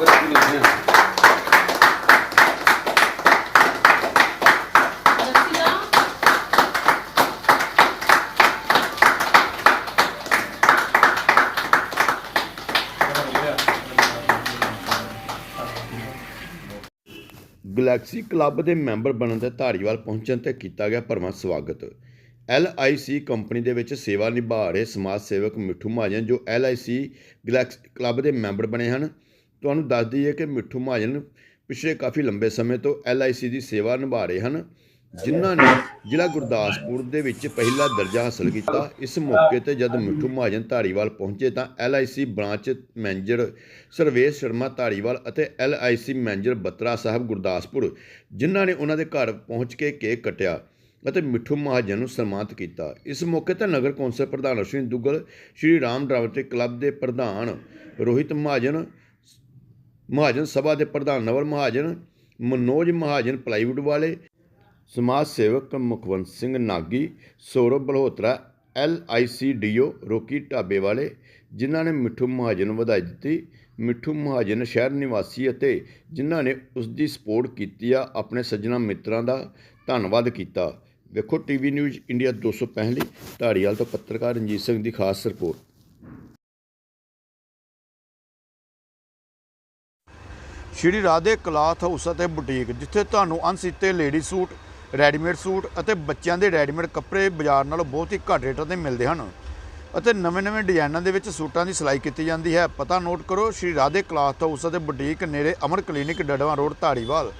Congratulation Galaxy club ਦੇ member ਬਣਨ ਤੇ ਧਾਰੀਵਾਲ ਪਹੁੰਚਣ ਤੇ ਕੀਤਾ ਗਿਆ ਭਰਵਾਂ ਸਵਾਗਤ। LIC ਕੰਪਨੀ ਦੇ ਵਿੱਚ ਸੇਵਾ ਨਿਭਾ ਰਹੇ ਸਮਾਜ ਸੇਵਕ ਮਿੱਠੂ ਮਹਾਜਨ ਜੋ LIC ਗਲੈਕਸੀ, ਕਲੱਬ ਦੇ ਮੈਂਬਰ ਬਣੇ ਹਨ। ਤੁਹਾਨੂੰ ਦੱਸ ਦਈਏ ਕਿ ਮਿੱਠੂ ਮਹਾਜਨ ਪਿਛਲੇ ਕਾਫੀ ਲੰਬੇ ਸਮੇਂ ਤੋਂ LIC ਦੀ ਸੇਵਾ ਨਿਭਾ ਰਹੇ ਹਨ, ਜਿਨ੍ਹਾਂ ਨੇ ਜ਼ਿਲ੍ਹਾ ਗੁਰਦਾਸਪੁਰ ਦੇ ਵਿੱਚ ਪਹਿਲਾ ਦਰਜਾ ਹਾਸਲ ਕੀਤਾ। ਇਸ ਮੌਕੇ ਤੇ ਜਦ ਮਿੱਠੂ ਮਹਾਜਨ ਧਾਰੀਵਾਲ ਪਹੁੰਚੇ ਤਾਂ LIC branch manager Sarvesh Sharma Dhariwal ਅਤੇ LIC ਮੈਨੇਜਰ ਬੱਤਰਾ ਸਾਹਿਬ ਗੁਰਦਾਸਪੁਰ, ਜਿਨ੍ਹਾਂ ਨੇ ਉਹਨਾਂ ਦੇ ਘਰ ਪਹੁੰਚ ਕੇ ਕੇਕ ਕੱਟਿਆ ਅਤੇ ਮਿੱਠੂ ਮਹਾਜਨ ਨੂੰ ਸਨਮਾਨਿਤ ਕੀਤਾ। ਇਸ ਮੌਕੇ ਤੇ ਨਗਰ ਕੌਂਸਲ ਪ੍ਰਧਾਨ ਅਸ਼ਵਿਨ ਦੁੱਗਲ, ਸ਼੍ਰੀ ਰਾਮ ਡਰਾਮਟਿਕ ਕਲੱਬ ਦੇ ਪ੍ਰਧਾਨ ਰੋਹਿਤ ਮਹਾਜਨ ਮਹਾਜਨ ਸਭਾ ਦੇ ਪ੍ਰਧਾਨ ਨਵਰ ਮਹਾਜਨ, ਮਨੋਜ ਮਹਾਜਨ ਪਲਾਈਵੁੱਡ ਵਾਲੇ, ਸਮਾਜ ਸੇਵਕ Mukhwant Singh Nagi, Saurav Balhotra, L I C DO Rocky ਢਾਬੇ ਵਾਲੇ, ਜਿਨ੍ਹਾਂ ਨੇ ਮਿੱਠੂ ਮਹਾਜਨ ਵਧਾਈ ਦਿੱਤੀ। ਮਿੱਠੂ ਮਹਾਜਨ ਸ਼ਹਿਰ ਨਿਵਾਸੀ ਅਤੇ ਜਿਨ੍ਹਾਂ ਨੇ ਉਸ ਦੀ ਸਪੋਰਟ ਕੀਤੀ ਆ ਆਪਣੇ ਸੱਜਣਾ ਮਿੱਤਰਾਂ ਦਾ ਧੰਨਵਾਦ ਕੀਤਾ। ਵੇਖੋ ਟੀਵੀ ਨਿਊਜ਼ ਇੰਡੀਆ 265 ਧਾਰੀਵਾਲ ਤੋਂ ਪੱਤਰਕਾਰ ਰਣਜੀਤ ਸਿੰਘ ਦੀ ਖਾਸ report Shri Radhe cloth house ਅਤੇ ਬੁਟੀਕ, ਜਿੱਥੇ ਤੁਹਾਨੂੰ ਅਣਸੀਤੇ ਲੇਡੀ ਸੂਟ, ਰੈਡੀਮੇਡ ਸੂਟ ਅਤੇ ਬੱਚਿਆਂ ਦੇ ਰੈਡੀਮੇਡ ਕੱਪੜੇ ਬਾਜ਼ਾਰ ਨਾਲੋਂ ਬਹੁਤ ਹੀ ਘੱਟ ਰੇਟਾਂ ਤੇ ਮਿਲਦੇ ਹਨ ਅਤੇ ਨਵੇਂ-ਨਵੇਂ ਡਿਜ਼ਾਈਨਾਂ ਦੇ ਵਿੱਚ ਸੂਟਾਂ ਦੀ ਸਿਲਾਈ ਕੀਤੀ ਜਾਂਦੀ ਹੈ। ਪਤਾ ਨੋਟ ਕਰੋ, ਸ਼੍ਰੀ ਰਾਧੇ ਕਲਾਥ ਹਾਊਸ ਅਤੇ ਬੁਟੀਕ ਨੇੜੇ ਅਮਰ ਕਲੀਨਿਕ ਡੜਵਾ ਰੋਡ, ਧਾਰੀਵਾਲ।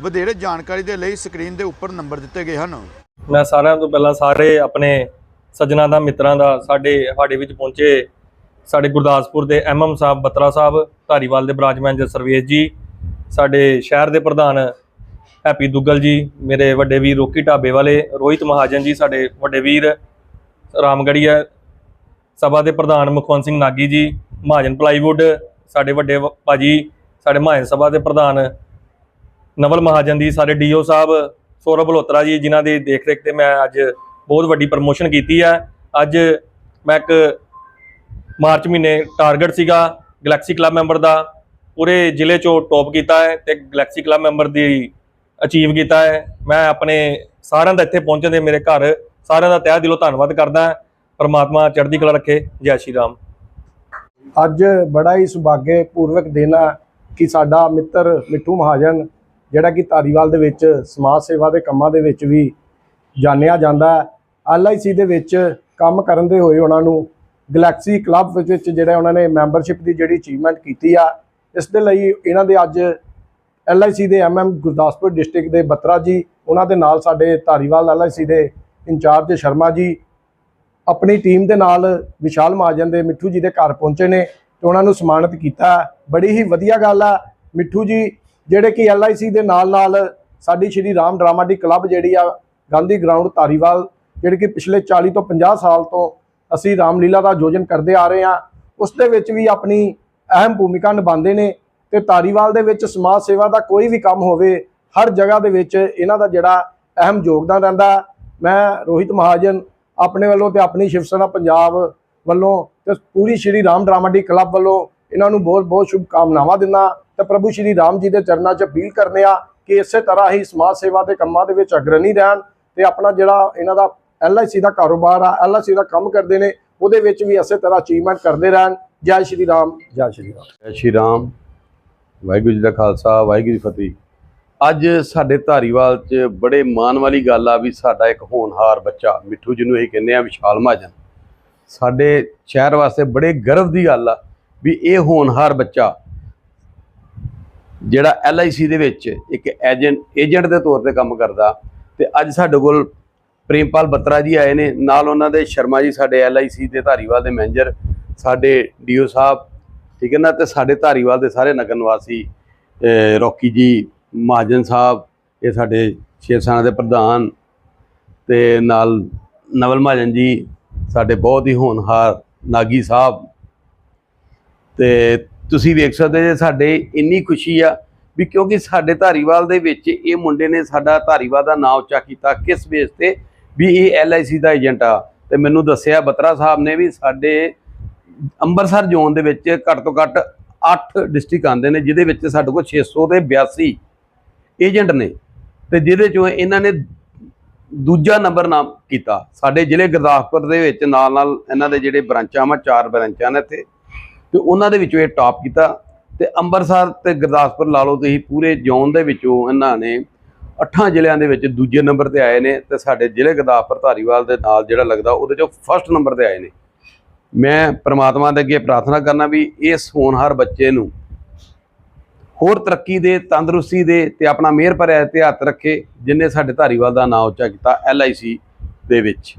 ਵਧੇਰੇ ਜਾਣਕਾਰੀ ਦੇ ਲਈ ਸਕਰੀਨ ਦੇ ਉੱਪਰ ਨੰਬਰ ਦਿੱਤੇ ਗਏ ਹਨ। ਮੈਂ ਸਾਰਿਆਂ ਤੋਂ ਪਹਿਲਾਂ ਸਾਰੇ ਆਪਣੇ ਸੱਜਣਾ ਦਾ, ਮਿੱਤਰਾਂ ਦਾ, ਸਾਡੇ ਸਾਡੇ ਵਿੱਚ ਪਹੁੰਚੇ ਸਾਡੇ ਗੁਰਦਾਸਪੁਰ ਦੇ ਐਮਐਮ ਸਾਹਿਬ ਬਤਰਾ ਸਾਹਿਬ, ਧਾਰੀਵਾਲ ਦੇ ਬ੍ਰਾਂਚ ਮੈਨੇਜਰ ਸਰਵੇਸ਼ ਜੀ ਸਾਡੇ ਸ਼ਹਿਰ ਦੇ ਪ੍ਰਧਾਨ ਹੈਪੀ ਦੁੱਗਲ ਜੀ, ਮੇਰੇ ਵੱਡੇ ਵੀਰ ਰੋਕੀ ਢਾਬੇ ਵਾਲੇ, ਰੋਹਿਤ ਮਹਾਜਨ ਜੀ, ਸਾਡੇ ਵੱਡੇ ਵੀਰ ਰਾਮਗੜੀਆ, ਸਭਾ ਦੇ ਪ੍ਰਧਾਨ ਮੁਖਵੰਤ ਸਿੰਘ ਨਾਗੀ ਜੀ, ਮਹਾਜਨ ਪਲਾਈਵੁੱਡ, ਸਾਡੇ ਵੱਡੇ ਵ- ਭਾਜੀ, ਸਾਡੇ ਮਹਾਜਨ ਸਭਾ ਦੇ ਪ੍ਰਧਾਨ ਨਵਲ ਮਹਾਜਨ ਦੀ ਸਾਡੇ ਡੀਓ ਸਾਹਿਬ, ਸੌਰਵ ਬਲੋਤਰਾ ਜੀ, ਜਿਨ੍ਹਾਂ ਦੀ ਦੇਖਰੇਖ ਤੇ ਮੈਂ ਅੱਜ ਬਹੁਤ ਵੱਡੀ ਪ੍ਰਮੋਸ਼ਨ ਕੀਤੀ ਹੈ। ਅੱਜ ਮੈਂ ਇੱਕ ਮਾਰਚ ਮਹੀਨੇ ਟਾਰਗੇਟ ਸੀਗਾ ਗੈਲੈਕਸੀ ਕਲੱਬ ਮੈਂਬਰ ਦਾ ਪੂਰੇ ਜ਼ਿਲ੍ਹੇ ਚੋਂ ਟੌਪ ਕੀਤਾ ਹੈ ਤੇ ਗਲੈਕਸੀ ਕਲੱਬ ਮੈਂਬਰ ਦੀ ਅਚੀਵ ਕੀਤਾ ਹੈ। ਮੈਂ ਆਪਣੇ ਸਾਰਿਆਂ ਦਾ ਇੱਥੇ ਪਹੁੰਚਣ ਦੇ ਮੇਰੇ ਘਰ ਸਾਰਿਆਂ ਦਾ ਤਹਿ ਦਿਲੋਂ ਧੰਨਵਾਦ ਕਰਦਾ ਪਰਮਾਤਮਾ ਚੜ੍ਹਦੀ ਕਲਾ ਰੱਖੇ। ਜੈ ਸ਼੍ਰੀ ਰਾਮ। ਅੱਜ ਬੜਾ ਹੀ ਸੁਭਾਗੇ ਪੂਰਵਕ ਦਿਨ ਹੈ ਕਿ ਸਾਡਾ ਮਿੱਤਰ ਮਿੱਠੂ ਮਹਾਜਨ, ਜਿਹੜਾ ਕਿ ਧਾਰੀਵਾਲ ਦੇ ਵਿੱਚ ਸਮਾਜ ਸੇਵਾ ਦੇ ਕੰਮਾਂ ਦੇ ਵਿੱਚ ਵੀ ਜਾਣਿਆ ਜਾਂਦਾ ਹੈ। ਐਲਆਈਸੀ ਦੇ ਵਿੱਚ ਕੰਮ ਕਰਨ ਦੇ ਹੋਏ ਉਹਨਾਂ ਨੂੰ ਗਲੈਕਸੀ ਕਲੱਬ ਵਿੱਚ ਜਿਹੜਾ ਉਹਨਾਂ ਨੇ ਮੈਂਬਰਸ਼ਿਪ ਦੀ ਜਿਹੜੀ ਅਚੀਵਮੈਂਟ ਕੀਤੀ ਆ ਇਸ ਦੇ ਲਈ ਇਹਨਾਂ ਦੇ ਅੱਜ ਐਲਆਈਸੀ ਦੇ ਐਮਐਮ ਗੁਰਦਾਸਪੁਰ ਡਿਸਟ੍ਰਿਕਟ ਦੇ ਬੱਤਰਾ ਜੀ, ਉਹਨਾਂ ਦੇ ਨਾਲ ਸਾਡੇ ਧਾਰੀਵਾਲ ਐਲਆਈਸੀ ਦੇ ਇੰਚਾਰਜ ਸ਼ਰਮਾ ਜੀ, ਆਪਣੀ ਟੀਮ ਦੇ ਨਾਲ ਵਿਸ਼ਾਲ ਮਹਾਜਨ ਦੇ ਮਿੱਠੂ ਜੀ ਦੇ ਘਰ ਪਹੁੰਚੇ ਨੇ ਤੇ ਉਹਨਾਂ ਨੂੰ ਸਨਮਾਨਿਤ ਕੀਤਾ। ਬੜੀ ਹੀ ਵਧੀਆ ਗੱਲ ਆ ਮਿੱਠੂ ਜੀ, ਜਿਹੜੇ ਕਿ ਐਲਆਈਸੀ ਦੇ ਨਾਲ ਨਾਲ ਸਾਡੀ ਸ਼੍ਰੀ ਰਾਮ ਡਰਾਮਾਟਿਕ ਕਲੱਬ ਜਿਹੜੀ ਆ ਗਾਂਧੀ ਗਰਾਊਂਡ ਧਾਰੀਵਾਲ, ਜਿਹੜੀ ਕਿ ਪਿਛਲੇ 40 ਤੋਂ 50 ਸਾਲ ਤੋਂ ਅਸੀਂ ਰਾਮਲੀਲਾ ਦਾ ਆਯੋਜਨ ਕਰਦੇ ਆ ਰਹੇ ਹਾਂ, ਉਸ ਦੇ ਵਿੱਚ ਵੀ ਆਪਣੀ ਅਹਿਮ ਭੂਮਿਕਾ ਨਿਭਾਉਂਦੇ ਨੇ ਤੇ ਧਾਰੀਵਾਲ ਦੇ ਵਿੱਚ ਸਮਾਜ ਸੇਵਾ ਦਾ ਕੋਈ ਵੀ ਕੰਮ ਹੋਵੇ, ਹਰ ਜਗ੍ਹਾ ਦੇ ਵਿੱਚ ਇਹਨਾਂ ਦਾ ਜਿਹੜਾ ਅਹਿਮ ਯੋਗਦਾਨ ਰਹਿੰਦਾ। ਮੈਂ ਰੋਹਿਤ ਮਹਾਜਨ ਆਪਣੇ ਵੱਲੋਂ ਤੇ ਆਪਣੀ ਸ਼ਿਵ ਸੈਨਾ ਪੰਜਾਬ ਵੱਲੋਂ ਤੇ ਪੂਰੀ ਸ਼੍ਰੀ ਰਾਮ ਡਰਾਮਾਟਿਕ ਕਲੱਬ ਵੱਲੋਂ ਇਹਨਾਂ ਨੂੰ ਬਹੁਤ ਬਹੁਤ ਸ਼ੁਭ ਕਾਮਨਾਵਾਂ ਦਿੰਦਾ ਤੇ ਪ੍ਰਭੂ ਸ਼੍ਰੀ ਰਾਮ ਜੀ ਦੇ ਚਰਨਾਂ 'ਚ ਅਪੀਲ ਕਰਨੇ ਆ ਕਿ ਇਸੇ ਤਰ੍ਹਾਂ ਹੀ ਸਮਾਜ ਸੇਵਾ ਦੇ ਕੰਮਾਂ ਦੇ ਵਿੱਚ ਅਗਰਣੀ ਰਹਿਣ ਤੇ ਆਪਣਾ ਜਿਹੜਾ ਇਹਨਾਂ ਦਾ ਐਲਆਈਸੀ ਦਾ ਕਾਰੋਬਾਰ ਆ ਐਲਆਈਸੀ ਦਾ ਕੰਮ ਕਰਦੇ ਨੇ, ਉਹਦੇ ਵਿੱਚ ਵੀ ਇਸੇ ਤਰ੍ਹਾਂ ਅਚੀਵਮੈਂਟ ਕਰਦੇ ਰਹਿਣ। ਜੈ ਸ਼੍ਰੀ ਰਾਮ, ਜੈ ਸ਼੍ਰੀ ਰਾਮ। ਜੈ ਸ਼੍ਰੀ ਰਾਮ। ਵਾਹਿਗੁਰੂ ਜੀ ਦਾ ਖਾਲਸਾ, ਵਾਹਿਗੁਰੂ ਜੀ ਫਤਿਹ। ਅੱਜ ਸਾਡੇ ਧਾਰੀਵਾਲ 'ਚ ਬੜੇ ਮਾਣ ਵਾਲੀ ਗੱਲ ਆ ਵੀ ਸਾਡਾ ਇੱਕ ਹੋਣਹਾਰ ਬੱਚਾ, ਮਿੱਠੂ ਜਿਹਨੂੰ ਇਹ ਕਹਿੰਦੇ ਆ ਵਿਸ਼ਾਲ ਮਹਾਜਨ। ਸਾਡੇ ਸ਼ਹਿਰ ਵਾਸਤੇ ਬੜੇ ਗਰਵ ਦੀ ਗੱਲ ਆ ਵੀ ਇਹ ਹੋਣਹਾਰ ਬੱਚਾ, ਜਿਹੜਾ LIC ਦੇ ਵਿੱਚ ਇੱਕ ਏਜੰਟ ਏਜੰਟ ਦੇ ਤੌਰ ਤੇ ਕੰਮ ਕਰਦਾ, ਤੇ ਅੱਜ ਸਾਡੇ ਕੋਲ ਪ੍ਰੇਮਪਾਲ ਬੱਤਰਾ ਜੀ ਆਏ ਨੇ। ਨਾਲ ਉਹਨਾਂ ਦੇ ਸ਼ਰਮਾ ਜੀ, ਸਾਡੇ LIC ਦੇ ਧਾਰੀਵਾਲ ਦੇ ਮੈਨੇਜਰ ਸਾਡੇ ਡੀਓ ਸਾਹਿਬ, ਠੀਕ ਹੈ ਨਾ, ਤੇ ਸਾਡੇ ਧਾਰੀਵਾਲ ਦੇ ਸਾਰੇ ਨਗਰ ਨਿਵਾਸੀ ਰੌਕੀ ਜੀ, ਮਹਾਜਨ ਸਾਹਿਬ, ਇਹ ਸਾਡੇ ਸ਼ੇਰ ਸੈਨਾ ਦੇ ਪ੍ਰਧਾਨ ਤੇ ਨਾਲ ਨਵਲ ਮਹਾਜਨ ਜੀ, ਸਾਡੇ ਬਹੁਤ ਹੀ ਹੋਣਹਾਰ ਨਾਗੀ ਸਾਹਿਬ। ਤੇ ਤੁਸੀਂ ਵੇਖ ਸਕਦੇ ਜੇ ਸਾਡੇ ਇੰਨੀ ਖੁਸ਼ੀ ਆ ਵੀ ਕਿਉਂਕਿ ਸਾਡੇ ਧਾਰੀਵਾਲ ਦੇ ਵਿੱਚ ਇਹ ਮੁੰਡੇ ਨੇ ਸਾਡਾ ਧਾਰੀਵਾਲ ਦਾ ਨਾਮ ਉੱਚਾ ਕੀਤਾ ਕਿਸ ਬੇਸ ਤੇ ਵੀ ਇਹ ਐਲਆਈਸੀ ਦਾ ਏਜੰਟ ਆ। ਤੇ ਮੈਨੂੰ ਦੱਸਿਆ ਬਤਰਾ ਸਾਹਿਬ ਨੇ ਵੀ ਸਾਡੇ ਅੰਮ੍ਰਿਤਸਰ ਜ਼ੋਨ ਦੇ ਵਿੱਚ ਘੱਟ ਤੋਂ ਘੱਟ 8 ਡਿਸਟ੍ਰਿਕਟ ਆਉਂਦੇ ਨੇ, ਜਿਹਦੇ ਵਿੱਚ ਸਾਡੇ ਕੋਲ 600 ਤੇ 82 ਏਜੰਟ ਨੇ। ਤੇ ਜਿਹਦੇ ਚੋਂ ਇਹਨਾਂ ਨੇ ਦੂਜਾ ਨੰਬਰ ਨਾਮ ਕੀਤਾ। ਸਾਡੇ ਜ਼ਿਲ੍ਹੇ ਗੁਰਦਾਸਪੁਰ ਦੇ ਵਿੱਚ ਨਾਲ ਨਾਲ ਇਹਨਾਂ ਦੇ ਜਿਹੜੇ ਬ੍ਰਾਂਚਾਂ ਵਾ, ਚਾਰ ਬ੍ਰਾਂਚਾਂ ਨੇ ਇੱਥੇ। ਤੇ ਉਹਨਾਂ ਦੇ ਵਿੱਚੋਂ ਇਹ ਟਾਪ ਕੀਤਾ। ਤੇ ਅੰਮ੍ਰਿਤਸਰ ਤੇ ਗੁਰਦਾਸਪੁਰ ਲਾ ਲਓ ਤੁਸੀਂ, ਪੂਰੇ ਜ਼ੋਨ ਦੇ ਵਿੱਚੋਂ ਇਹਨਾਂ ਨੇ ਅੱਠਾਂ ਜ਼ਿਲ੍ਹਿਆਂ ਦੇ ਵਿੱਚ ਦੂਜੇ ਨੰਬਰ ਤੇ ਆਏ ਨੇ। ਤੇ ਸਾਡੇ ਜ਼ਿਲ੍ਹੇ ਗੁਰਦਾਸਪੁਰ ਧਾਰੀਵਾਲ ਦੇ ਨਾਲ ਜਿਹੜਾ ਲੱਗਦਾ, ਉਹਦੇ ਚੋਂ ਫਸਟ ਨੰਬਰ ਤੇ ਆਏ ਨੇ। ਮੈਂ ਪ੍ਰਮਾਤਮਾ ਦੇ ਅੱਗੇ ਪ੍ਰਾਰਥਨਾ ਕਰਨਾ ਵੀ ਇਸ ਹੋਣਹਾਰ ਬੱਚੇ ਨੂੰ ਹੋਰ ਤਰੱਕੀ ਦੇ, ਤੰਦਰੁਸਤੀ ਦੇ ਤੇ ਆਪਣਾ ਮਿਹਰ ਭਰਿਆ ਤੇ ਹੱਥ ਰੱਖੇ ਜਿਨੇ ਸਾਡੇ ਧਾਰੀਵਾਲ ਦਾ ਨਾਮ ਉੱਚਾ ਕੀਤਾ ਐਲਆਈਸੀ ਦੇ ਵਿੱਚ।